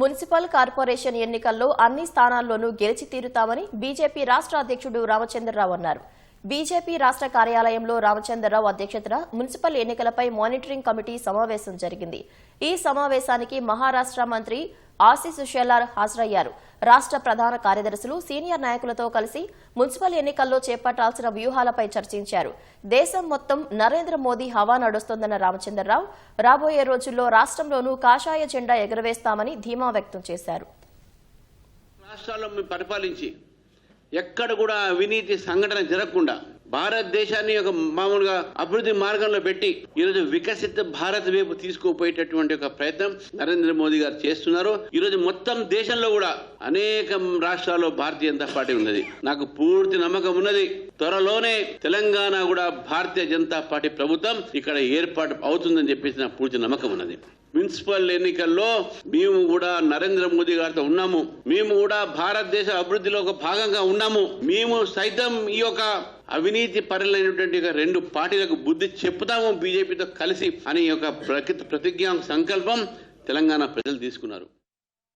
Municipal corporation ఎన్నికల్లో అన్ని స్థానాల్లోనూ గెలిచి తీరుతామని బీజేపీ రాష్ట్ర అధ్యక్షుడు రామచంద్రరావు అన్నారు. బీజేపీ రాష్ట్ర కార్యాలయంలో రామచంద్రరావు అధ్యక్షతన మున్సిపల్ ఎన్నికలపై మానిటరింగ్ కమిటీ సమావేశం జరిగింది. ఈ సమావేశానికి మహారాష్ట్ర మంత్రి ఆశీస్ షెల్లార్ హాజరయ్యారు. రాష్ట్ర ప్రధాన కార్యదర్శులు సీనియర్ నాయకులతో కలిసి మున్సిపల్ ఎన్నికల్లో చేపట్టాల్సిన వ్యూహాలపై చర్చించారు. దేశం మొత్తం నరేంద్ర మోదీ హవా నడుస్తోందన్న రామచంద్రరావు రాబోయే రోజుల్లో రాష్ట్రంలోనూ కాషాయ జెండా ఎగురవేస్తామని ధీమా వ్యక్తం చేశారు. రాష్ట్రాల్లో పరిపాలించి ఎక్కడ కూడా అవినీతి సంఘటన జరగకుండా భారతదేశాన్ని ఒక మామూలుగా అభివృద్ధి మార్గంలో పెట్టి ఈరోజు వికసిత భారత్ వైపు తీసుకుపోయేటటువంటి ఒక ప్రయత్నం నరేంద్ర మోదీ గారు చేస్తున్నారు. ఈరోజు మొత్తం దేశంలో కూడా అనేక రాష్ట్రాల్లో భారతీయ జనతా పార్టీ ఉన్నది. నాకు పూర్తి నమ్మకం ఉన్నది. త్వరలోనే తెలంగాణ కూడా భారతీయ జనతా పార్టీ ప్రభుత్వం ఇక్కడ ఏర్పాటు అవుతుందని చెప్పేసి నాకు పూర్తి నమ్మకం ఉన్నది. మున్సిపల్ ఎన్నికల్లో మేము కూడా నరేంద్ర మోదీ గారితో ఉన్నాము. మేము కూడా భారతదేశ అభివృద్ధిలో ఒక భాగంగా ఉన్నాము. మేము సైతం ఈ యొక్క అవినీతి పరులైనటువంటి రెండు పార్టీలకు బుద్ధి చెప్తాము బీజేపీతో కలిసి అనే యొక్క ప్రతి ప్రతిజ్ఞా సంకల్పం తెలంగాణ ప్రజలు తీసుకున్నారు.